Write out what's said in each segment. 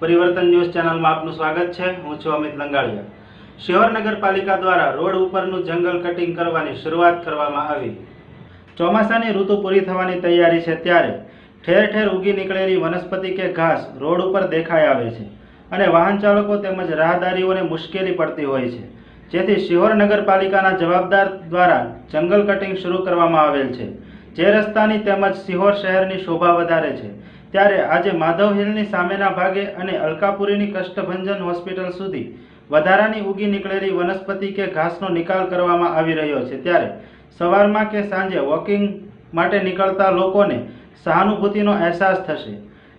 પરિવર્તન ન્યૂઝ ચેનલમાં આપનું સ્વાગત છે. હું છું અમિત લંગાડિયા. શિહોર નગરપાલિકા દ્વારા રોડ ઉપરનું જંગલ કટિંગ કરવાની શરૂઆત કરવામાં આવી. ચોમાસાની ઋતુ પૂરી થવાની તૈયારી છે ત્યારે ઠેર ઠેર ઉગી નીકળેલી વનસ્પતિ કે ઘાસ રોડ ઉપર દેખાઈ આવે છે અને વાહન ચાલકો તેમજ રાહદારીઓને મુશ્કેલી પડતી હોય છે. જેથી શિહોર નગરપાલિકાના જવાબદાર દ્વારા જંગલ કટિંગ શરૂ કરવામાં આવેલ છે. જે રસ્તાની તેમજ શિહોર શહેરની શોભા વધારે છે. ત્યારે આજે માધવ હિલની સામેના ભાગે અને અલકાપુરીની કષ્ટભંજન હોસ્પિટલ સુધી વધારાની ઉગી નીકળેલી વનસ્પતિ કે ઘાસનો નિકાલ કરવામાં આવી રહ્યો છે. ત્યારે સવારમાં કે સાંજે વોકિંગ માટે નીકળતા લોકોને સહાનુભૂતિનો અહેસાસ થશે.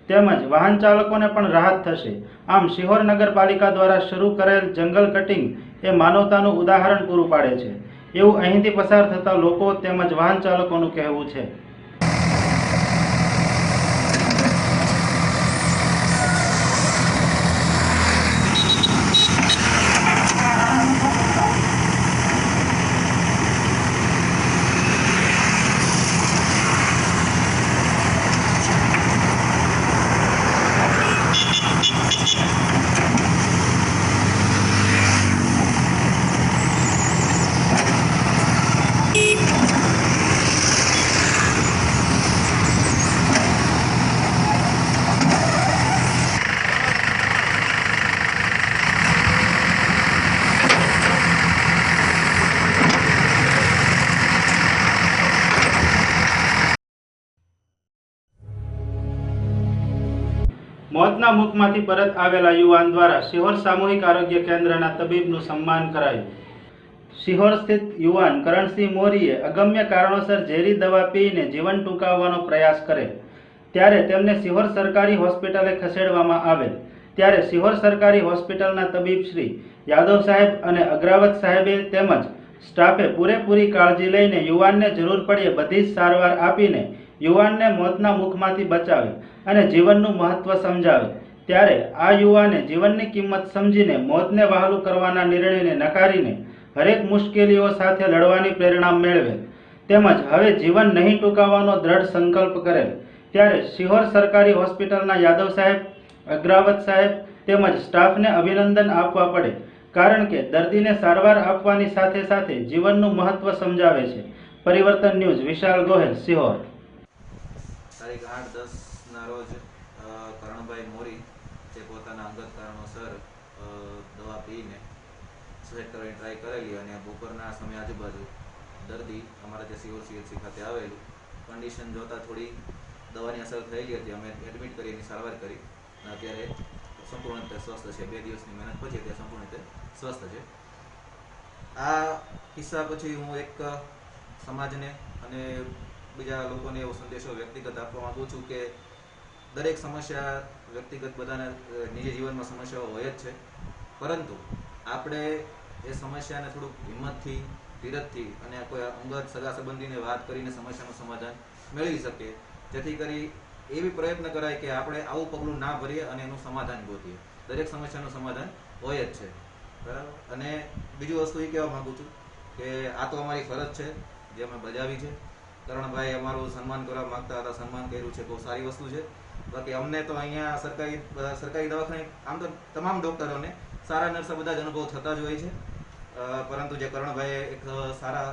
તેમજ વાહન ચાલકોને પણ રાહત થશે. આમ શિહોર નગરપાલિકા દ્વારા શરૂ કરેલ જંગલ કટિંગ એ માનવતાનું ઉદાહરણ પૂરું પાડે છે. એવું અહીંથી પસાર થતા લોકો તેમજ વાહન ચાલકોનું કહેવું છે. મોતના મુખમાંથી પરત આવેલા યુવાન દ્વારા શિહોર સામૂહિક આરોગ્ય કેન્દ્રના તબીબનું સન્માન કરાયું. શિહોર સ્થિત યુવાન કરણસિંહ મોરીએ અગમ્ય કારણોસર ઝેરી દવા પીને જીવન ટૂંકાવવાનો પ્રયાસ કરે. ત્યારે તેમને શિહોર સરકારી હોસ્પિટલે ખસેડવામાં આવે. ત્યારે શિહોર સરકારી હોસ્પિટલના તબીબ શ્રી યાદવ સાહેબ અને અગ્રાવત સાહેબે તેમજ સ્ટાફે પૂરેપૂરી કાળજી લઈને યુવાનને જરૂર પડે બધી જ સારવાર આપીને યુવાનને મોતના મુખમાંથી બચાવે અને જીવનનું મહત્વ સમજાવે. ત્યારે આ યુવાને જીવનની કિંમત સમજીને મોતને વહાલું કરવાના નિર્ણયને નકારીને હરેક મુશ્કેલીઓ સાથે લડવાની પ્રેરણા મેળવે. તેમજ હવે જીવન નહીં ટૂંકાવવાનો દ્રઢ સંકલ્પ કરેલ ત્યારે શિહોર સરકારી હોસ્પિટલના યાદવ સાહેબ, અગ્રાવત સાહેબ તેમજ સ્ટાફને અભિનંદન આપવા પડે. કારણ કે દર્દીને સારવાર આપવાની સાથે સાથે જીવનનું મહત્વ સમજાવે છે. પરિવર્તન ન્યૂઝ, વિશાલ ગોહેલ સિહોર તારીખ આઠ દસના રોજ કરણભાઈ મોરી, જે પોતાના અંગત કારણોસર દવા પીને સુસાઇડ કરવાની ટ્રાય કરેલી અને બપોરના સમય આજુબાજુ દર્દી અમારા જે સિવિલ સીએચસી ખાતે આવેલું કન્ડિશન જોતાં થોડી દવાની અસર થયેલી હતી. અમે એડમિટ કરી એની સારવાર કરી. અને અત્યારે સંપૂર્ણ રીતે સ્વસ્થ છે. બે દિવસની મહેનત પછી તે સંપૂર્ણ રીતે સ્વસ્થ છે. આ કિસ્સા પછી હું એક સમાજને અને બીજા લોકોને એવો સંદેશો વ્યક્તિગત આપવા માંગુ છું કે દરેક સમસ્યા વ્યક્તિગત બધાને નિજી જીવનમાં સમસ્યાઓ હોય જ છે. પરંતુ આપણે એ સમસ્યાને થોડુંક હિંમતથી, ધીરજથી અને કોઈ અંગત સગા સંબંધીને વાત કરીને સમસ્યાનું સમાધાન મેળવી શકીએ. જેથી કરી એવી પ્રયત્ન કરાય કે આપણે આવું પગલું ના ભરીએ અને એનું સમાધાન ગોતીએ. દરેક સમસ્યાનું સમાધાન હોય જ છે. બરાબર? અને બીજું વસ્તુ એ કહેવા માંગુ છું કે આ તો અમારી ફરજ છે, જે અમે બજાવી છે. કરણભાઈ અમારું સન્માન કરવા માંગતા હતા, સન્માન કર્યું છે, બહુ સારી વસ્તુ છે. બાકી અમને તો અહીંયા સરકારી સરકારી દવાખાને, આમ તો તમામ ડૉક્ટરોને સારા નર્સો બધા જ અનુભવ થતા જ હોય છે. પરંતુ જે કરણભાઈએ એક સારા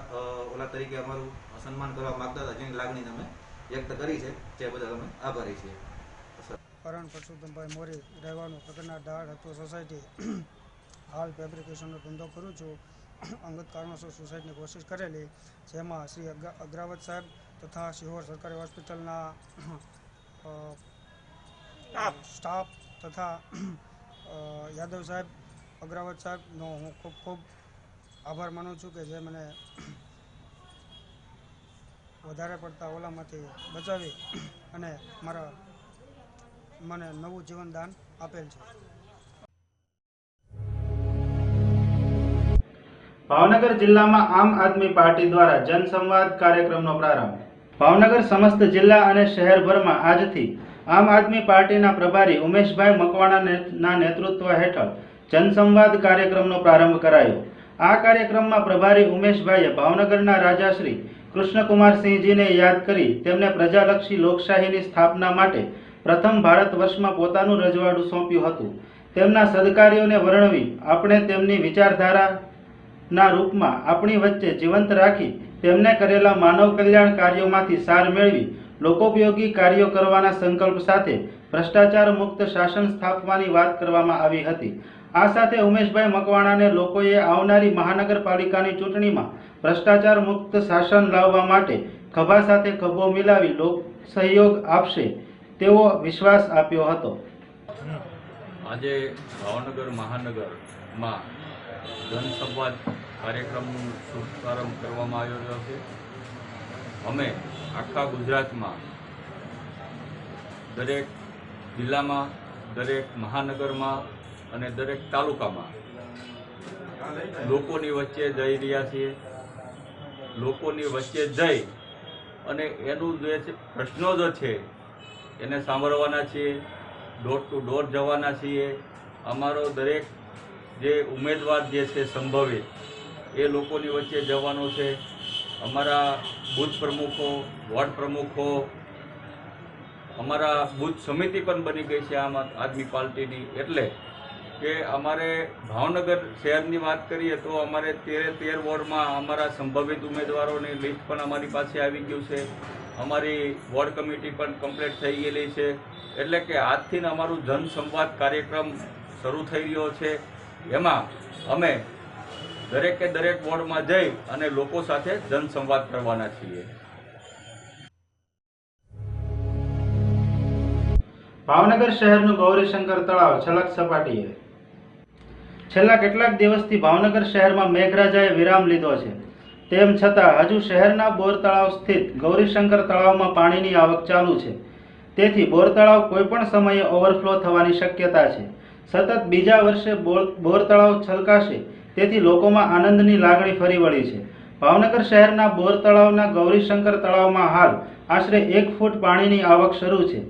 ઓલા તરીકે અમારું સન્માન કરવા માંગતા હતા, જેની લાગણી અમે વ્યક્ત કરી છે જે બદલ અમે આભારી છીએ. કરણ પરસોત્તમભાઈ મોરી રહેવાનું કકરના ડાળ હત્વ સોસાયટી હાલ ફેબ્રિકેશનનો ધંધો કરું છું. અંગત કારણોસર સુસાઇડની કોશિશ કરેલી, જેમાં શ્રી અગ્રાવત સાહેબ તથા શિહોર સરકારી હોસ્પિટલના સ્ટાફ તથા યાદવ સાહેબ, અગ્રાવત સાહેબનો હું ખૂબ ખૂબ આભાર માનું છું કે જે મને વધારે પડતા ઓલામાંથી બચાવી અને મારા મને નવું જીવનદાન આપેલ છે. ભાવનગર જિલ્લામાં આમ આદમી પાર્ટી દ્વારા જનસંવાદ કાર્યક્રમનો પ્રારંભ. ભાવનગર સમસ્ત જિલ્લા અને શહેરભરમાં આજથી આમ આદમી પાર્ટીના પ્રભારી ઉમેશભાઈ મકવાણાના નેતૃત્વ હેઠળ જનસંવાદ કાર્યક્રમનો પ્રારંભ કરાયો. આ કાર્યક્રમમાં પ્રભારી ઉમેશભાઈએ ભાવનગરના રાજાશ્રી કૃષ્ણકુમારસિંહજીને યાદ કરી તેમને પ્રજાલક્ષી લોકશાહીની સ્થાપના માટે પ્રથમ ભારત વર્ષમાં પોતાનું રજવાડું સોંપ્યું હતું. તેમના સદકાર્યોને વર્ણવી આપણે તેમની વિચારધારાના રૂપમાં આપણી વચ્ચે જીવંત રાખી તેમને કરેલા માનવ કલ્યાણ કાર્યોમાંથી સાર મેળવી લોકોપયોગી કાર્યો કરવાના સંકલ્પ સાથે ભ્રષ્ટાચાર મુક્ત શાસન સ્થાપવાની વાત કરવામાં આવી હતી. આ સાથે ઉમેશભાઈ મકવાણાને લોકોએ આવનારી મહાનગરપાલિકાની ચૂંટણીમાં ભ્રષ્ટાચાર મુક્ત શાસન લાવવા માટે ખભા સાથે ખભો મિલાવી લોક સહયોગ આપશે તેવો વિશ્વાસ આપ્યો હતો. આજે ભાવનગર મહાનગરમાં જનસંવાદ કાર્યક્રમનું શુભારંભ કરવામાં આવ્યો છે. અમે આખા ગુજરાતમાં દરેક જિલ્લામાં, દરેક મહાનગરમાં અને દરેક તાલુકામાં લોકોની વચ્ચે જઈ રહ્યા છીએ. લોકોની વચ્ચે જઈ અને એનું જે પ્રશ્નો જે છે, એને સાંભળવાના છીએ. ડોર ટુ ડોર જવાના છીએ. અમારો દરેક જે ઉમેદવાર જે છે, સંભવિત એ લોકોની વચ્ચે જવાનો છે. અમારા બૂથ પ્રમુખો, વોર્ડ પ્રમુખો, અમારા બૂથ સમિતિ પણ બની ગઈ છે આમ આદમી પાર્ટીની. એટલે કે અમારે ભાવનગર શહેરની વાત કરીએ તો અમારે તેરે તેર વોર્ડમાં અમારા સંભવિત ઉમેદવારોની લિસ્ટ પણ અમારી પાસે આવી ગયું છે. અમારી વોર્ડ કમિટી પણ કમ્પ્લીટ થઈ ગયેલી છે. એટલે કે આજથી અમારું જનસંવાદ કાર્યક્રમ શરૂ થઈ રહ્યો છે. એમાં અમે દરેકે દરેક વોર્ડમાં જઈ અને લોકો સાથે જનસંવાદ કરવાના છીએ. ભાવનગર શહેરનું ગૌરીશંકર તળાવ છલક સપાટીએ. છેલ્લા કેટલાક દિવસથી ભાવનગર શહેરમાં મેઘરાજાએ વિરામ લીધો છે. તેમ છતાં હજુ શહેરના બોર તળાવ સ્થિત ગૌરીશંકર તળાવમાં પાણીની આવક ચાલુ છે. તેથી બોર તળાવ કોઈપણ સમયે ઓવરફ્લો થવાની શક્યતા છે. સતત બીજા વર્ષે બોર તળાવ છલકાશે તેથી લોકોમાં આનંદની લાગણી ફરી વળી છે. ભાવનગર શહેરના બોર તળાવના ગૌરીશંકર તળાવમાં હાલ આશરે એક ફૂટ પાણીની આવક શરૂ છે.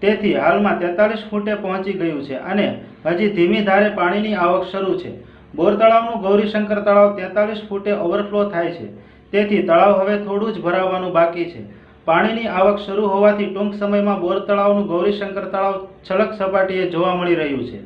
તેથી હાલમાં તેતાલીસ ફૂટે પહોંચી ગયું છે અને હજી ધીમી ધારે પાણીની આવક શરૂ છે. બોર તળાવનું ગૌરીશંકર તળાવ તેતાલીસ ફૂટે ઓવરફ્લો થાય છે. તેથી તળાવ હવે થોડું જ ભરાવાનું બાકી છે. પાણીની આવક શરૂ હોવાથી ટૂંક સમયમાં બોર તળાવનું ગૌરીશંકર તળાવ છલક સપાટીએ જોવા મળી રહ્યું છે.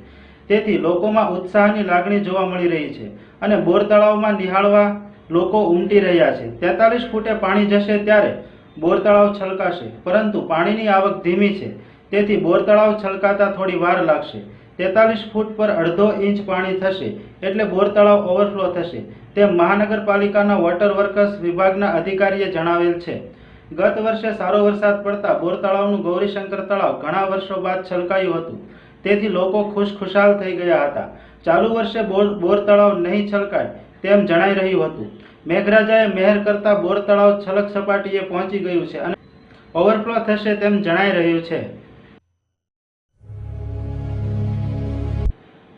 તેથી લોકોમાં ઉત્સાહની લાગણી જોવા મળી રહી છે. અને બોર તળાવમાં નિહાળવા લોકો ઉમટી રહ્યા છે. તેતાલીસ ફૂટે પાણી જશે ત્યારે બોર તળાવ છલકાશે, પરંતુ પાણીની આવક ધીમી છે. તેથી બોર તળાવ છલકાતા થોડી વાર લાગશે. તેતાલીસ ફૂટ પર અડધો ઇંચ પાણી થશે, એટલે બોર તળાવ ઓવરફ્લો થશે, તેમ મહાનગરપાલિકાના વોટર વર્કર્સ વિભાગના અધિકારીએ જણાવેલ છે. ગત વર્ષે સારો વરસાદ પડતા બોર તળાવનું ગૌરીશંકર તળાવ ઘણા વર્ષો બાદ છલકાયું હતું. તેથી લોકો ખુશ ખુશાલ થઈ ગયા હતા. ચાલુ વર્ષે બોર બોર તળાવ નહીં છલકાય તેમ જણાઈ રહ્યું હતું. મેઘરાજાએ મહેર કરતા બોર તળાવ છલક સપાટીએ પહોંચી ગયું છે અને ઓવરફ્લો થશે તેમ જણાઈ રહ્યું છે.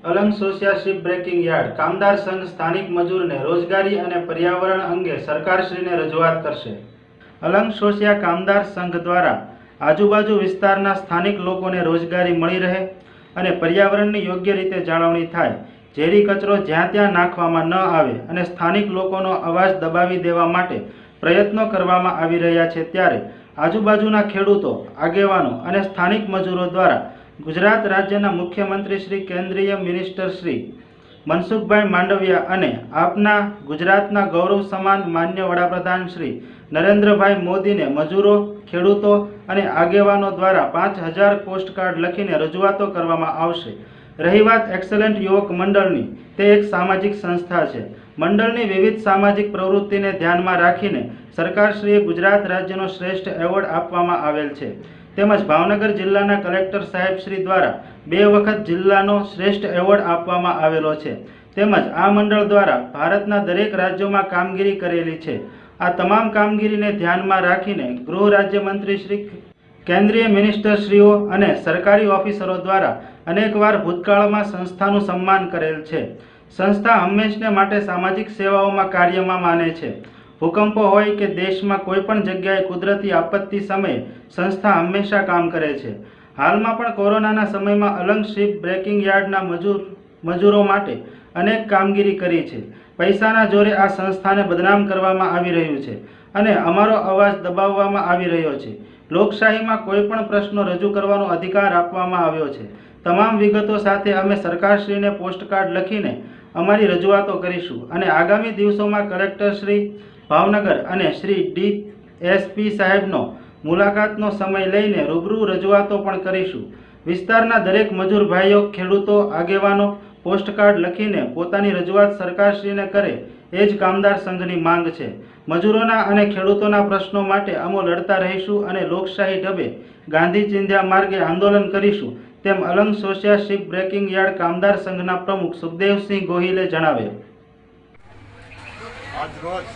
Alang Sosiya ship breaking yard. કામદાર સંઘ સ્થાનિક મજૂરને રોજગારી અને પર્યાવરણ અંગે સરકારશ્રીને રજૂઆત કરશે. અલંગ સોશિયા કામદાર સંઘ દ્વારા આજુબાજુ વિસ્તારના સ્થાનિક લોકોને રોજગારી મળી રહે અને પર્યાવરણની યોગ્ય રીતે જાળવણી થાય. ઝેરી કચરો જ્યાં ત્યાં નાખવામાં ન આવે અને સ્થાનિક લોકોનો અવાજ દબાવી દેવા માટે પ્રયત્નો કરવામાં આવી રહ્યા છે ત્યારે આજુબાજુના ખેડૂતો, આગેવાનો અને સ્થાનિક મજૂરો દ્વારા ગુજરાત રાજ્યના મુખ્યમંત્રી શ્રી, કેન્દ્રીય મિનિસ્ટર શ્રી મનસુખભાઈ માંડવિયા અને આપના ગુજરાતના ગૌરવ સમાન માન્ય વડાપ્રધાન શ્રી નરેન્દ્રભાઈ મોદીને મજૂરો, ખેડૂતો અને આગેવાનો દ્વારા પાંચ હજાર પોસ્ટકાર્ડ લખીને રજૂઆતો કરવામાં આવશે. રહી વાત એક્સલન્ટ યુવક મંડળની તે એક સામાજિક સંસ્થા છે. મંડળની વિવિધ સામાજિક પ્રવૃત્તિને ધ્યાનમાં રાખીને સરકારશ્રીએ ગુજરાત રાજ્યનો શ્રેષ્ઠ એવોર્ડ આપવામાં આવેલ છે. તેમજ ભાવનગર જિલ્લાના કલેક્ટર સાહેબશ્રી દ્વારા બે વખત જિલ્લાનો શ્રેષ્ઠ એવોર્ડ આપવામાં આવેલો છે. તેમજ આ મંડળ દ્વારા ભારતના દરેક રાજ્યોમાં કામગીરી કરેલી છે. આ તમામ કામગીરીને ધ્યાનમાં રાખીને ગૃહ રાજ્યમંત્રી શ્રી કેન્દ્રીય મિનિસ્ટરશ્રીઓ અને સરકારી ઓફિસરો દ્વારા અનેકવાર ભૂતકાળમાં સંસ્થાનું સન્માન કરેલ છે. સંસ્થા હંમેશને માટે સામાજિક સેવાઓમાં કાર્યમાં માને છે. ભૂકંપો હોય કે દેશમાં કોઈપણ જગ્યાએ કુદરતી આપત્તિ સમયે સંસ્થા હંમેશા કામ કરે છે. હાલમાં પણ કોરોનાના સમયમાં અલંગ શિપ બ્રેકિંગ યાર્ડના મજૂર મજૂરો માટે અનેક કામગીરી કરી છે. પૈસાના જોરે આ સંસ્થાને બદનામ કરવામાં આવી રહ્યું છે અને અમારો અવાજ દબાવવામાં આવી રહ્યો છે. લોકશાહીમાં કોઈ પણ પ્રશ્નો રજૂ કરવાનો અધિકાર આપવામાં આવ્યો છે. તમામ વિગતો સાથે અમે સરકારશ્રીને પોસ્ટકાર્ડ લખીને અમારી રજૂઆતો કરીશું અને આગામી દિવસોમાં કલેક્ટરશ્રી ભાવનગર અને શ્રી ડી એસપી સાહેબનો મુલાકાતનો સમય લઈને રૂબરૂ રજૂઆતો પણ કરીશું. વિસ્તારના દરેક મજૂર ભાઈઓ, ખેડૂતો, આગેવાનો પોસ્ટકાર્ડ લખીને પોતાની રજૂઆત સરકારશ્રીને કરે, એ જ કામદાર સંઘની માંગ છે. મજૂરોના અને ખેડૂતોના પ્રશ્નો માટે અમો લડતા રહીશું અને લોકશાહી ઢબે ગાંધી ચિંધ્યા માર્ગે આંદોલન કરીશું, તેમ Alang Sosiya ship breaking yard કામદાર સંઘના પ્રમુખ સુખદેવસિંહ ગોહિલે જણાવ્યું. આજ રોજ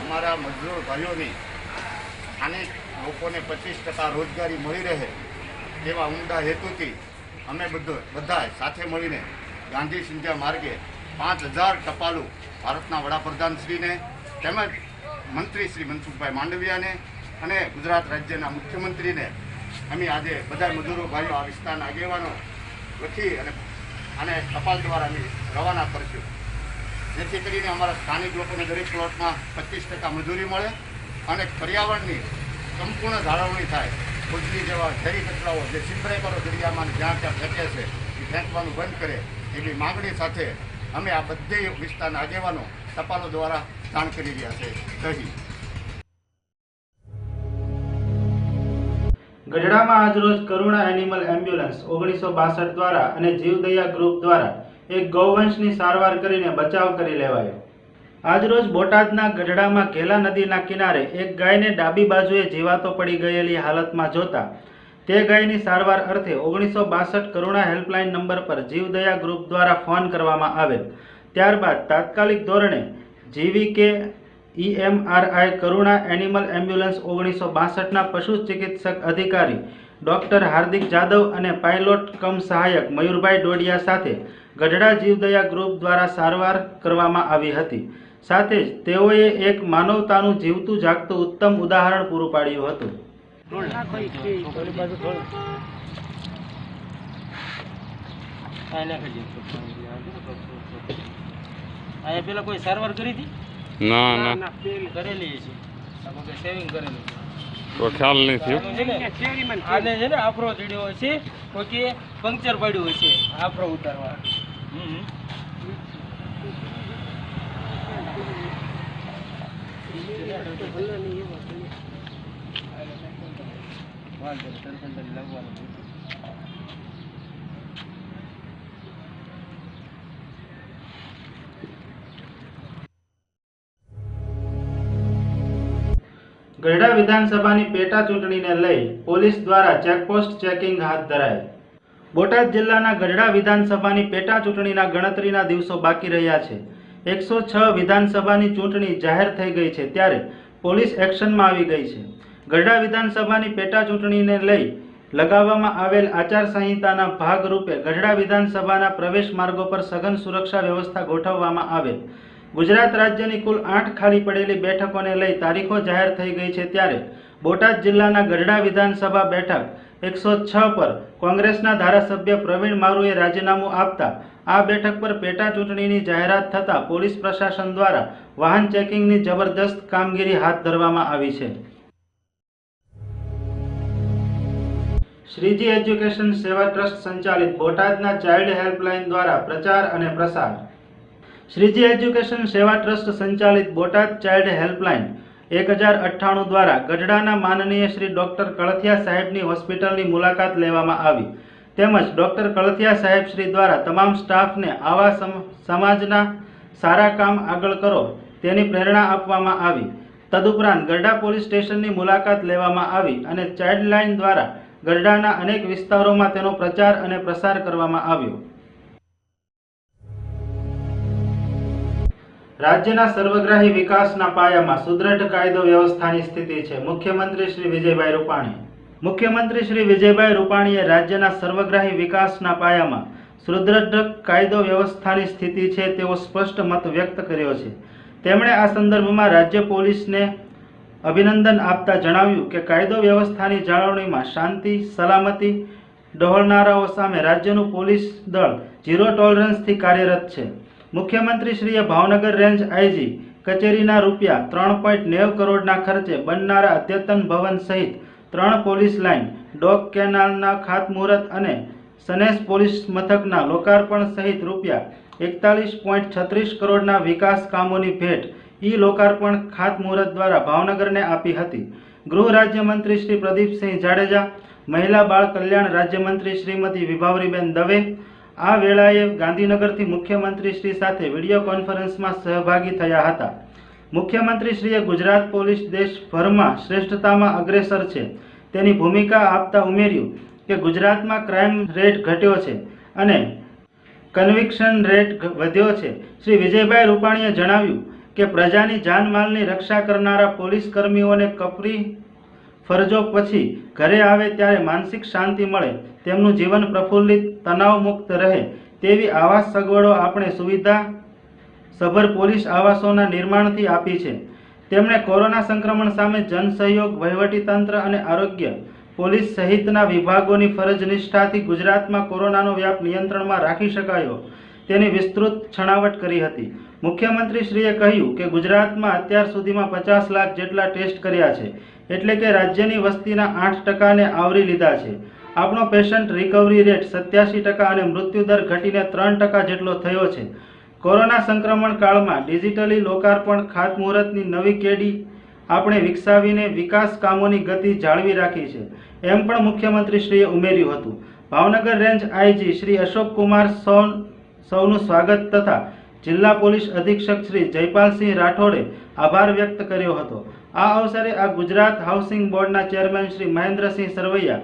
અમારા મજૂર ભાઈઓની સ્થાનિક લોકોને પચીસ ટકા રોજગારી મળી રહે તેવા ઉમદા હેતુથી અમે બધો બધા સાથે મળીને ગાંધી સિંધ્યા માર્ગે પાંચ હજાર ટપાલું ભારતના વડાપ્રધાનશ્રીને તેમજ મંત્રી શ્રી મનસુખભાઈ માંડવિયાને અને ગુજરાત રાજ્યના મુખ્યમંત્રીને અમે આજે બધા મજૂરો, ભાઈઓ આ વિસ્તારના આગેવાનો લખી અને આને ટપાલ દ્વારા અમે રવાના કરશું. જેથી કરીને અમારા સ્થાનિક લોકોને દરેક પ્લોટમાં પચીસ ટકા મજૂરી મળે અને પર્યાવરણની સંપૂર્ણ જાળવણી થાય. ભુજની જેવા ઝેરી કચરાઓ જે સિંચાઈ દરિયામાં જ્યાં ત્યાં ફેંકે છે, એ ફેંકવાનું બંધ કરે એવી માગણી સાથે અમે આ બધે વિસ્તારના આગેવાનો ટપાલો દ્વારા જાણ કરી રહ્યા છે. જય ગઢડામાં આજરોજ કરુણા એનિમલ એમ્બ્યુલન્સ ઓગણીસો બાસઠ દ્વારા અને જીવદયા ગ્રુપ દ્વારા એક ગૌવંશની સારવાર કરીને બચાવ કરી લેવાયો. આજરોજ બોટાદના ગઢડામાં ઘેલા નદીના કિનારે એક ગાયને ડાબી બાજુએ જીવાતો પડી ગયેલી હાલતમાં જોતા તે ગાયની સારવાર અર્થે ઓગણીસો બાસઠ કરુણા હેલ્પલાઇન નંબર પર જીવદયા ગ્રુપ દ્વારા ફોન કરવામાં આવેલ. ત્યારબાદ તાત્કાલિક ધોરણે GVK EMRI Karuna animal ambulance ઓગણીસો બાસઠના પશુ ચિકિત્સક અધિકારી ડોક્ટર હાર્દિક જાદવ અને પાયલોટ કમ સહાયક મયુરભાઈ ડોડિયા સાથે ગઢડા જીવદયા ગ્રુપ દ્વારા સારવાર કરવામાં આવી હતી. સાથે જ તેઓએ એક માનવતાનું જીવતું જાગતું ઉત્તમ ઉદાહરણ પૂરું પાડ્યું હતું. અહીંયા પેલા કોઈ સારવાર કરી હતી? ના ના. કરેલી છે. સેવિંગ કરેલું તો ખ્યાલ નથી હો. ને આને છે ને આફરો ચડ્યો હોય છે કોઈ પંક્ચર પડ્યું હોય છે આફરો ઉતારવા. હમ. વાંધો નહીં, ટેન્શન નહીં, લાવવાનું. ગઢડા વિધાનસભાની પેટા ચૂંટણીને લઈ પોલીસ દ્વારા ચેકપોસ્ટ ચેકિંગ હાથ ધરાય. બોટાદ જિલ્લાના ગઢડા વિધાનસભાની પેટા ચૂંટણીના ગણતરીના દિવસો બાકી રહ્યા છે. એકસો છ વિધાનસભાની ચૂંટણી જાહેર થઈ ગઈ છે ત્યારે પોલીસ એક્શનમાં આવી ગઈ છે. ગઢડા વિધાનસભાની પેટા ચૂંટણીને લઈ લગાવવામાં આવેલ આચારસંહિતાના ભાગરૂપે ગઢડા વિધાનસભાના પ્રવેશ માર્ગો પર સઘન સુરક્ષા વ્યવસ્થા ગોઠવવામાં આવેલ. ગુજરાત રાજ્યની કુલ આઠ ખાલી પડેલી બેઠકોને લઈ તારીખો જાહેર થઈ ગઈ છે ત્યારે બોટાદ જિલ્લાના ગઢડા વિધાનસભા બેઠક એકસો છ પર કોંગ્રેસના ધારાસભ્ય પ્રવીણ મારુએ રાજીનામું આપતા આ બેઠક પર પેટા ચૂંટણીની જાહેરાત થતાં પોલીસ પ્રશાસન દ્વારા વાહન ચેકિંગની જબરદસ્ત કામગીરી હાથ ધરવામાં આવી છે. શ્રીજી એજ્યુકેશન સેવા ટ્રસ્ટ સંચાલિત બોટાદના ચાઇલ્ડ હેલ્પલાઇન દ્વારા પ્રચાર અને પ્રસાર. શ્રીજી એજ્યુકેશન સેવા ટ્રસ્ટ સંચાલિત બોટાદ ચાઇલ્ડ હેલ્પલાઇન એક હજાર અઠ્ઠાણું દ્વારા ગઢડાના માનનીય શ્રી ડૉક્ટર કળથિયા સાહેબની હોસ્પિટલની મુલાકાત લેવામાં આવી. તેમજ ડૉક્ટર કળથિયા સાહેબ શ્રી દ્વારા તમામ સ્ટાફને આવા સમ- સમાજના સારા કામ આગળ કરો, તેની પ્રેરણા આપવામાં આવી. તદુપરાંત ગરડા પોલીસ સ્ટેશનની મુલાકાત લેવામાં આવી અને ચાઇલ્ડલાઇન દ્વારા ગરડાના અનેક વિસ્તારોમાં તેનો પ્રચાર અને પ્રસાર કરવામાં આવ્યો. રાજ્યના સર્વગ્રાહી વિકાસના પાયામાં સુદ્રઢ કાયદો વ્યવસ્થાની સ્થિતિ છે. મુખ્યમંત્રી શ્રી વિજયભાઈ રૂપાણી. મુખ્યમંત્રી શ્રી વિજયભાઈ રૂપાણીએ રાજ્યના સર્વગ્રાહી વિકાસના પાયામાં સુદ્રઢ કાયદો વ્યવસ્થાની સ્થિતિ છે તેવો સ્પષ્ટ મત વ્યક્ત કર્યો છે. તેમણે આ સંદર્ભમાં રાજ્ય પોલીસને અભિનંદન આપતા જણાવ્યું કે કાયદો વ્યવસ્થાની જાળવણીમાં શાંતિ, સલામતી ડહોળનારાઓ સામે રાજ્યનું પોલીસ દળ ઝીરો ટોલરન્સથી કાર્યરત છે. મુખ્યમંત્રીશ્રીએ ભાવનગર રેન્જ આઈજી કચેરીના રૂપિયા ત્રણ પોઈન્ટ નેવ કરોડના ખર્ચે બનનારા અદ્યતન ભવન સહિત ત્રણ પોલીસ લાઇન ડોગ કેનાલના ખાતમુહૂર્ત અને સનેશ પોલીસ મથકના લોકાર્પણ સહિત રૂપિયા એકતાલીસ પોઈન્ટ છત્રીસ કરોડના વિકાસ કામોની ભેટ ઈ લોકાર્પણ ખાતમુહૂર્ત દ્વારા ભાવનગરને આપી હતી. ગૃહ રાજ્યમંત્રી શ્રી પ્રદીપસિંહ જાડેજા, મહિલા બાળ કલ્યાણ રાજ્યમંત્રી શ્રીમતી વિભાવરીબેન દવે આ વેળાએ ગાંધીનગરથી મુખ્યમંત્રી શ્રી સાથે વીડિયો કોન્ફરન્સમાં સહભાગી થયા હતા. મુખ્યમંત્રીશ્રીએ ગુજરાત પોલીસ દેશભરમાં શ્રેષ્ઠતામાં અગ્રેસર છે. તેની ભૂમિકા આપતા ઉમેર્યું કે ગુજરાતમાં ક્રાઇમ રેટ ઘટ્યો છે અને કન્વિક્શન રેટ વધ્યો છે. શ્રી વિજયભાઈ રૂપાણીએ જણાવ્યું કે પ્રજાની જાનમાલની રક્ષા કરનારા પોલીસ કર્મીઓને કપરી ફરજો પછી ઘરે આવે ત્યારે માનસિક શાંતિ મળે, તેમનું જીવન પ્રફુલ્લિત, તણાવમુક્ત રહે તેવી આવાસ સગવડો આપણે સુવિધા સભર પોલીસ આવાસોના નિર્માણથી આપી છે. તેમણે કોરોના સંક્રમણ સામે જનસહયોગ, વહીવટીતંત્ર અને આરોગ્ય, પોલીસ સહિતના વિભાગોની ફરજ નિષ્ઠાથી ગુજરાતમાં કોરોનાનો વ્યાપ નિયંત્રણમાં રાખી શકાયો. તેની વિસ્તૃત છણાવટ કરી હતી. મુખ્યમંત્રીશ્રીએ કહ્યું કે ગુજરાતમાં અત્યાર સુધીમાં પચાસ લાખ જેટલા ટેસ્ટ કર્યા છે. એટલે કે રાજ્યની વસ્તીના આઠ ટકાને આવરી લીધા છે. આપણો પેશન્ટ રિકવરી રેટ સત્યાસી ટકા અને મૃત્યુદર ઘટીને ત્રણ ટકા જેટલો થયો છે. કોરોના સંક્રમણ કાળમાં ડિજિટલી લોકાર્પણ ખાતમુહૂર્તની નવી કેડી આપણે વિકસાવીને વિકાસ કામોની ગતિ જાળવી રાખી છે. એમ પણ મુખ્યમંત્રીશ્રીએ ઉમેર્યું હતું. ભાવનગર રેન્જ આઈજી શ્રી અશોક કુમાર સૌ સૌનું સ્વાગત તથા જિલ્લા પોલીસ અધિક્ષક શ્રી જયપાલસિંહ રાઠોડે આભાર વ્યક્ત કર્યો હતો. આ અવસરે આ ગુજરાત હાઉસિંગ બોર્ડના ચેરમેન શ્રી મહેન્દ્રસિંહ સરવૈયા,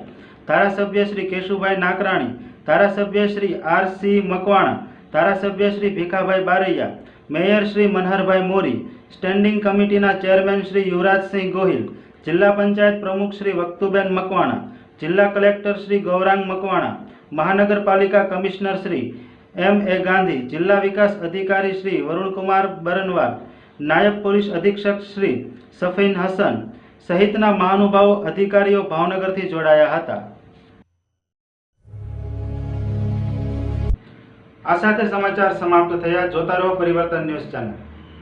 ધારાસભ્ય શ્રી કેશુભાઈ નાકરાણી, ધારાસભ્ય શ્રી આર સી મકવાણા, ધારાસભ્ય શ્રી ભીખાભાઈ બારૈયા, મેયર શ્રી મનહરભાઈ મોરી, સ્ટેન્ડિંગ કમિટીના ચેરમેન શ્રી યુવરાજસિંહ ગોહિલ, જિલ્લા પંચાયત પ્રમુખ શ્રી વક્તુબેન મકવાણા, જિલ્લા કલેક્ટર શ્રી ગૌરાંગ મકવાણા, મહાનગરપાલિકા commissioner Shri M A Gandhi, જિલ્લા વિકાસ અધિકારી શ્રી વરુણકુમાર બરનવાલ નાયબ પોલીસ અધિક્ષક શ્રી સફીન હસન સહિતના મહાનુભાવો અધિકારીઓ ભાવનગરથી જોડાયા હતા. આ સાથે સમાચાર સમાપ્ત થયા. જોતા રહો પરિવર્તન ન્યૂઝ ચેનલ.